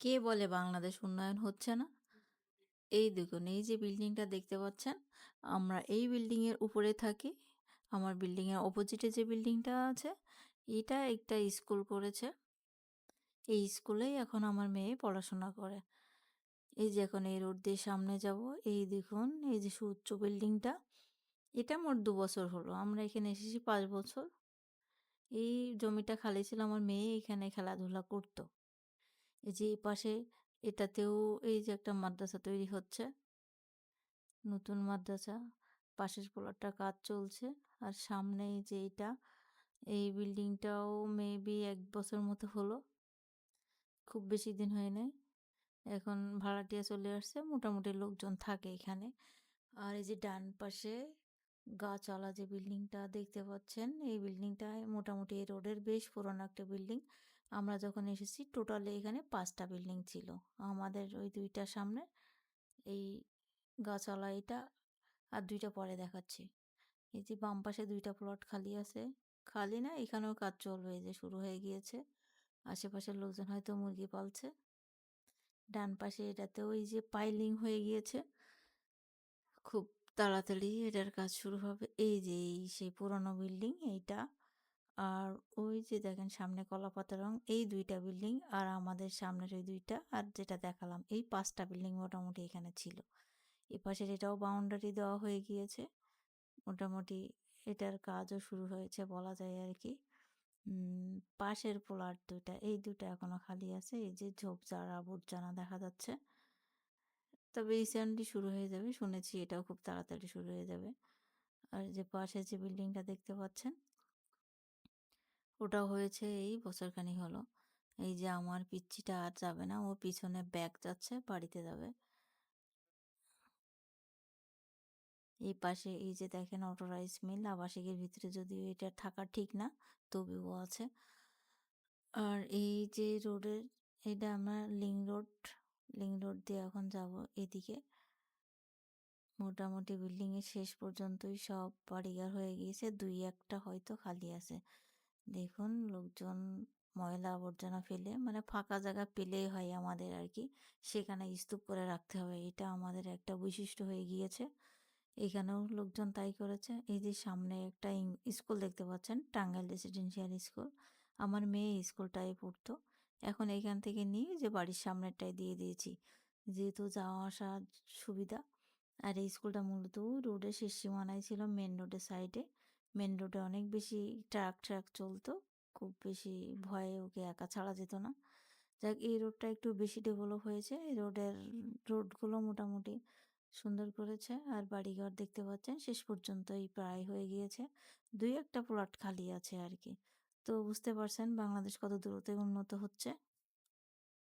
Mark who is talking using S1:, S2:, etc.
S1: কে বলে বাংলাদেশ উন্নয়ন হচ্ছে না? এই দেখুন এই যে বিল্ডিংটা দেখতে পাচ্ছেন, আমরা এই বিল্ডিং এর উপরে থাকি। আমার বিল্ডিং এর অপোজিটে যে বিল্ডিংটা আছে, এটা একটা স্কুল করেছে। এই স্কুলেই এখন আমার মেয়ে পড়াশোনা করে। এই যে এখন এই রোড দিয়ে সামনে যাব, এই দেখুন এই যে সুউচ্চ বিল্ডিংটা, এটা মোট দু বছর হলো। আমরা এখানে এসেছি পাঁচ বছর। এই জমিটা খালি ছিল আমার মেয়ে এখানে খেলাধুলা করত। এই যে এই পাশে এটাতেও এই যে একটা মাদ্রাসা তৈরি হচ্ছে। নতুন মাদ্রাসা। পাশের প্লটটার কাজ চলছে। আর সামনে যে এইটা, এই বিল্ডিংটাও মেবি এক বছর মতো হলো। খুব বেশি দিন হয় নাই। এখন ভাড়াটিয়া চলে আসছে। মোটামুটি লোকজন থাকে এখানে। আর এই যে ডান পাশে গাছওয়ালা যে বিল্ডিংটা দেখতে পাচ্ছেন, এই বিল্ডিংটায় মোটামুটি এই রোডের বেশ পুরনো একটা বিল্ডিং। আমরা যখন এসেছি টোটালি এখানে পাঁচটা বিল্ডিং ছিল। আমাদের ওই ২ টার সামনে, এই গাছওয়ালা এটা আর দুইটা পরে দেখাচ্ছি। এই যে বাম পাশে দুইটা প্লট খালি আছে। খালি না এখানেও কাজ চলবে যে শুরু হয়ে গিয়েছে। আশেপাশের লোকজন হয়তো মুরগি পালছে। ডান পাশে এটাতেও ওই যে পাইলিং হয়ে গিয়েছে। খুব তাড়াতাড়ি এটার কাজ শুরু হবে। এই যে এই সেই পুরনো বিল্ডিং এইটা। আর ওই যে দেখেন সামনে কলাপাতা রং, এই দুইটা বিল্ডিং আর আমাদের সামনের ওই দুইটা আর যেটা দেখালাম এই পাঁচটা বিল্ডিং মোটামুটি এখানে ছিল। এপাশের এটাও বাউন্ডারি দেওয়া হয়ে গিয়েছে। মোটামুটি এটার কাজও শুরু হয়েছে বলা যায় আর কি পাশের প্লট ২ টা, এই ২ টা এখনও খালি আছে। এই যে ঝোপঝাড় আবর্জনা দেখা যাচ্ছে। তবে রিসেন্টলি শুরু হয়ে যাবে। শুনেছি এটাও খুব তাড়াতাড়ি শুরু হয়ে যাবে। আর যে পাশে যে বিল্ডিংটা দেখতে পাচ্ছেন ওটা হয়েছে এই বছরখানেক হলো। এই যে আমার পিচ্ছিটা আর যাবে না। ও পিছনে ব্যাগ যাচ্ছে, বাড়িতে যাবে। এই পাশে এই যে দেখেন অটো রাইস মিল আবাসিকের ভিতরে যদিও এটা থাকা ঠিক না, তবুও আছে। আর এই যে রোডের এটা আমরা লিংক রোড, লিংক রোড দিয়ে এখন যাব এদিকে। মোটামুটি বিল্ডিং এর শেষ পর্যন্তই সব বাড়িঘর হয়ে গিয়েছে। দুই একটা হয়তো খালি আছে। দেখুন লোকজন ময়লা আবর্জনা ফেলে মানে ফাঁকা জায়গা পেলেই হয় আমাদের আর কি সেখানে স্তূপ করে রাখতে হবে। এটা আমাদের একটা বৈশিষ্ট্য হয়ে গিয়েছে। এখানেও লোকজন তাই করেছে। এই যে সামনে একটা স্কুল দেখতে পাচ্ছেন, টাঙ্গাইল রেসিডেন্সিয়াল স্কুল। আমার মেয়ে স্কুলটায় পড়তো। এখন এখান থেকে নিয়ে যে বাড়ির সামনেরটায় দিয়ে দিয়েছি। যেহেতু যাওয়া আসার সুবিধা। আর এই স্কুলটা মূলত রোডের শেষ সীমানায় ছিল মেন রোডের সাইডে। মেইন রোডে অনেক বেশি ট্রাক-ট্রাক চলতো। খুব বেশি ভয়ে ওকে একা ছাড়া যেত না। যাক এই রোডটা একটু বেশি ডেভেলপ হয়েছে। এই রোডের রোডগুলো মোটামুটি সুন্দর করেছে। আর বাড়িঘর দেখতে পাচ্ছেন শেষ পর্যন্তই প্রায় হয়ে গিয়েছে। ২-১ টা প্লট খালি আছে আর কি তো বুঝতে পারছেন বাংলাদেশ কত দ্রুত উন্নত হচ্ছে।